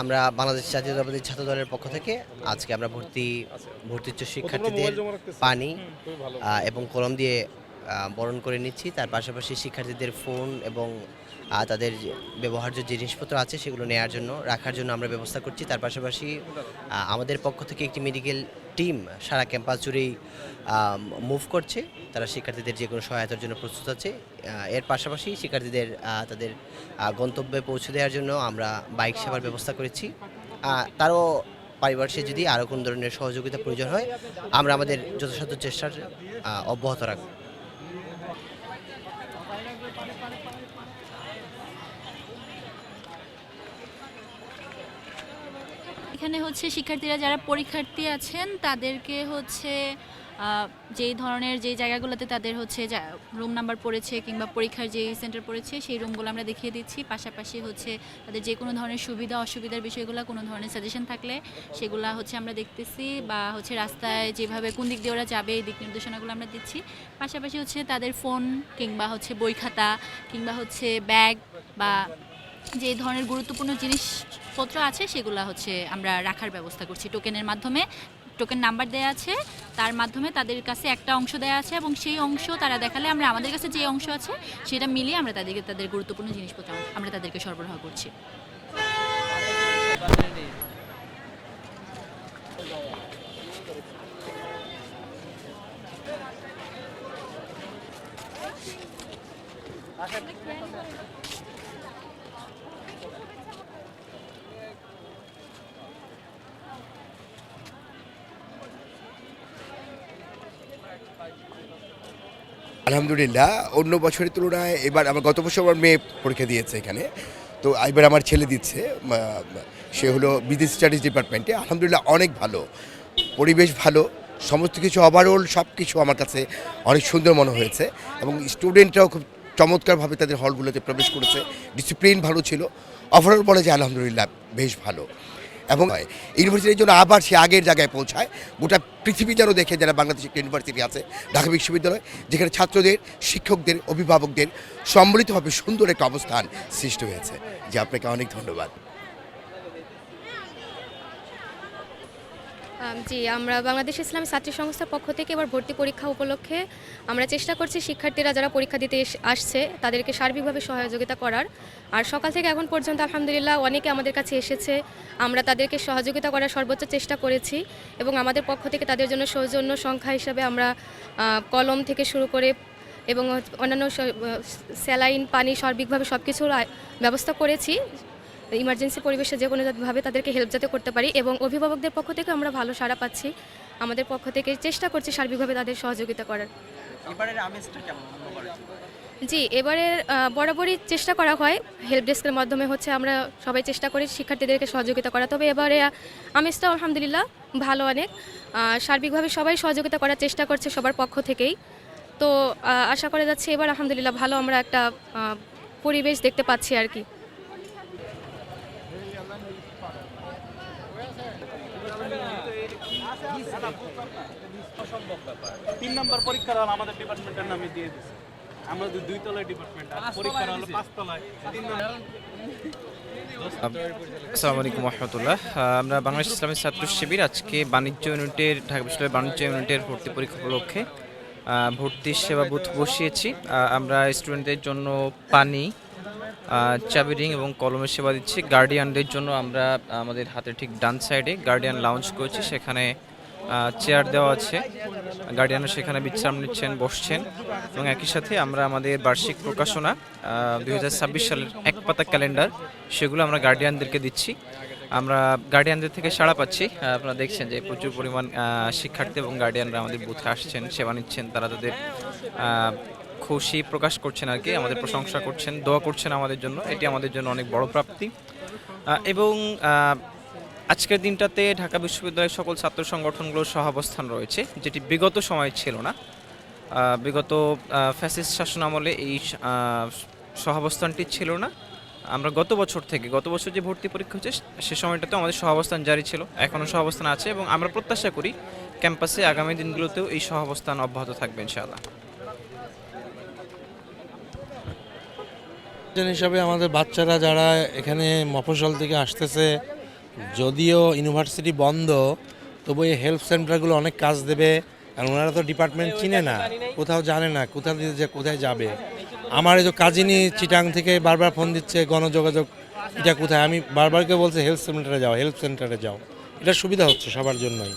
আমরা বাংলাদেশ জাতীয়তাবাদী ছাত্র দলের পক্ষ থেকে আজকে আমরা ভর্তি ভর্তিচ্ছ শিক্ষার্থীদের পানি এবং কলম দিয়ে বরণ করে নিচ্ছি। তার পাশাপাশি শিক্ষার্থীদের ফোন এবং তাদের ব্যবহার্য জিনিসপত্র আছে সেগুলো নেওয়ার জন্য, রাখার জন্য আমরা ব্যবস্থা করছি। তার পাশাপাশি আমাদের পক্ষ থেকে একটি মেডিকেল টিম সারা ক্যাম্পাস জুড়েই মুভ করছে। তারা শিক্ষার্থীদের যে কোনো সহায়তার জন্য প্রস্তুত আছে। এর পাশাপাশি শিক্ষার্থীদের তাদের গন্তব্যে পৌঁছে দেওয়ার জন্য আমরা বাইক সেবার ব্যবস্থা করেছি। তারও পারিপার্শ্বিক যদি আরও কোনো ধরনের সহযোগিতা প্রয়োজন হয়, আমরা আমাদের যথাসাধ্য চেষ্টার অব্যাহত রাখব। এখানে হচ্ছে শিক্ষার্থীরা যারা পরীক্ষার্থী আছেন, তাদেরকে হচ্ছে যেই ধরনের যে জায়গাগুলোতে তাদের হচ্ছে রুম নাম্বার পড়েছে কিংবা পরীক্ষার যে সেন্টার পড়েছে, সেই রুমগুলো আমরা দেখিয়ে দিচ্ছি। পাশাপাশি হচ্ছে তাদের যে কোনো ধরনের সুবিধা, অসুবিধার বিষয়গুলো কোনো ধরনের সাজেশন থাকলে সেগুলো হচ্ছে আমরা দেখতেছি বা হচ্ছে রাস্তায় যেভাবে কোন দিক দিয়ে ওরা যাবে, এই দিক নির্দেশনাগুলো আমরা দিচ্ছি। পাশাপাশি হচ্ছে তাদের ফোন কিংবা হচ্ছে বই খাতা কিংবা হচ্ছে ব্যাগ বা যে ধরনের গুরুত্বপূর্ণ জিনিসপত্র আছে, সেগুলো হচ্ছে আমরা রাখার ব্যবস্থা করছি। টোকেনের মাধ্যমে, টোকেন নাম্বার দেওয়া আছে, তার মাধ্যমে তাদের কাছে একটা অংশ দেওয়া আছে এবং সেই অংশ তারা দেখালে আমরা আমাদের কাছে যে অংশ আছে, সেটা মিলিয়ে আমরা তাদেরকে, তাদের গুরুত্বপূর্ণ জিনিসপত্র আমরা তাদেরকে সরবরাহ করছি। আলহামদুলিল্লাহ, অন্য বছরের তুলনায় এবার আমার গত বছর আমার মেয়ে পরীক্ষা দিয়েছে এখানে। তো এবার আমার ছেলে দিচ্ছে সে হলো বিদেশ স্টাডিজ ডিপার্টমেন্টে। আলহামদুলিল্লাহ অনেক ভালো, পরিবেশ ভালো, সমস্ত কিছু ওভারঅল সব কিছু আমার কাছে অনেক সুন্দর মনে হয়েছে এবং স্টুডেন্টরাও খুব চমৎকারভাবে তাদের হলগুলোতে প্রবেশ করেছে ডিসিপ্লিন ভালো ছিল। ওভারঅল বলে যে আলহামদুলিল্লাহ বেশ ভালো। এবং ইউনিভার্সিটির জন্য আবার সে আগের জায়গায় পৌঁছায়। গোটা পৃথিবী যেন দেখে যারা বাংলাদেশ একটা ইউনিভার্সিটি আছে, ঢাকা বিশ্ববিদ্যালয়, যেখানে ছাত্রদের, শিক্ষকদের, অভিভাবকদের সম্মিলিতভাবে সুন্দর একটা অবস্থান সৃষ্টি হয়েছে। যে আপনাকে অনেক ধন্যবাদ। জি, আমরা বাংলাদেশ ইসলামী ছাত্রী সংস্থার পক্ষ থেকে এবার ভর্তি পরীক্ষা উপলক্ষে আমরা চেষ্টা করছি শিক্ষার্থীরা যারা পরীক্ষা দিতে আসছে, তাদেরকে সার্বিকভাবে সহযোগিতা করার। আর সকাল থেকে এখন পর্যন্ত আলহামদুলিল্লাহ অনেকে আমাদের কাছে এসেছে। আমরা তাদেরকে সহযোগিতা করার সর্বোচ্চ চেষ্টা করেছি এবং আমাদের পক্ষ থেকে তাদের জন্য সৌজন্য সংখ্যা হিসাবে আমরা কলম থেকে শুরু করে এবং অন্যান্য স্যালাইন, পানি সার্বিকভাবে সব কিছুর ব্যবস্থা করেছি। ইমার্জেন্সি পরিবেশে যে কোনোভাবে তাদেরকে হেল্প যাতে করতে পারি এবং অভিভাবকদের পক্ষ থেকে আমরা ভালো সাড়া পাচ্ছি। আমাদের পক্ষ থেকে চেষ্টা করছি সার্বিকভাবে তাদের সহযোগিতা করার। জি এবারে বরাবরই চেষ্টা করা হয়। হেল্প ডেস্কের মাধ্যমে হচ্ছে আমরা সবাই চেষ্টা করি শিক্ষার্থীদেরকে সহযোগিতা করা। তবে এবারে আমেজটা আলহামদুলিল্লাহ ভালো অনেক। সার্বিকভাবে সবাই সহযোগিতা করার চেষ্টা করছে সবার পক্ষ থেকেই। তো আশা করা যাচ্ছে এবার আলহামদুলিল্লাহ ভালো আমরা একটা পরিবেশ দেখতে পাচ্ছি আর কি। তিন নম্বর পরীক্ষার হল আমাদের ডিপার্টমেন্টের নামে দিয়ে দিছে। আমরা দুই দুই তলায় ডিপার্টমেন্ট পরীক্ষার হলো পাঁচ তলায়। তিন আসসালামু আলাইকুম রহমতুল্লাহ আমরা বাংলাদেশ ইসলামী ছাত্র শিবির আজকে বাণিজ্য ইউনিটের ঢাকা বিশ্ববিদ্যালয়ের বাণিজ্য ইউনিটের ভর্তি পরীক্ষা উপলক্ষে আহ, ভর্তির সেবা বুথ বসিয়েছি আমরা স্টুডেন্টদের জন্য পানি চাবি, রিং এবং কলমের সেবা দিচ্ছি। গার্ডিয়ানদের জন্য আমরা আমাদের হাতের ঠিক ডান সাইডে গার্ডিয়ান লাউঞ্জ করেছি। সেখানে চেয়ার দেওয়া আছে। গার্ডিয়ানরা সেখানে বিশ্রাম নিচ্ছেন, বসছেন। এবং একই সাথে আমরা আমাদের বার্ষিক প্রকাশনা দুই হাজার ছাব্বিশ সালের এক পাতা ক্যালেন্ডার সেগুলো আমরা গার্ডিয়ানদেরকে দিচ্ছি। আমরা গার্ডিয়ানদের থেকে সাড়া পাচ্ছি। আপনারা দেখছেন যে প্রচুর পরিমাণ শিক্ষার্থী এবং গার্ডিয়ানরা আমাদের বুথে আসছেন, সেবা নিচ্ছেন। তারা তাদের খুশি প্রকাশ করছেন আর কি, আমাদের প্রশংসা করছেন, দোয়া করছেন আমাদের জন্য। এটি আমাদের জন্য অনেক বড় প্রাপ্তি। এবং আজকের দিনটাতে ঢাকা বিশ্ববিদ্যালয়ের সকল ছাত্র সংগঠনগুলোর সহাবস্থান রয়েছে, যেটি বিগত সময় ছিল না। বিগত ফ্যাসিস্ট শাসন আমলে এই সহাবস্থানটি ছিল না। আমরা গত বছর থেকে, গত বছর যে ভর্তি পরীক্ষা হচ্ছে, সে সময়টাতে আমাদের সহাবস্থান জারি ছিল, এখনও সহাবস্থান আছে এবং আমরা প্রত্যাশা করি ক্যাম্পাসে আগামী দিনগুলোতেও এই সহাবস্থান অব্যাহত থাকবে ইনশাআল্লাহ। হিসাবে আমাদের বাচ্চারা যারা এখানে মফস্বল থেকে আসতেছে, যদিও ইউনিভার্সিটি বন্ধ, তবু এই হেল্প সেন্টারগুলো অনেক কাজ দেবে আর ওনারা তো ডিপার্টমেন্ট চিনে না, কোথাও জানে না, কোথাও দিয়ে যে কোথায় যাবে। আমার এই যে কাজিনি চিটাং থেকে বারবার ফোন দিচ্ছে, গণযোগাযোগ, এটা কোথায়? আমি বারবার করে বলছি হেলথ সেন্টারে যাও হেলথ সেন্টারে যাও। এটা সুবিধা হচ্ছে সবার জন্যই।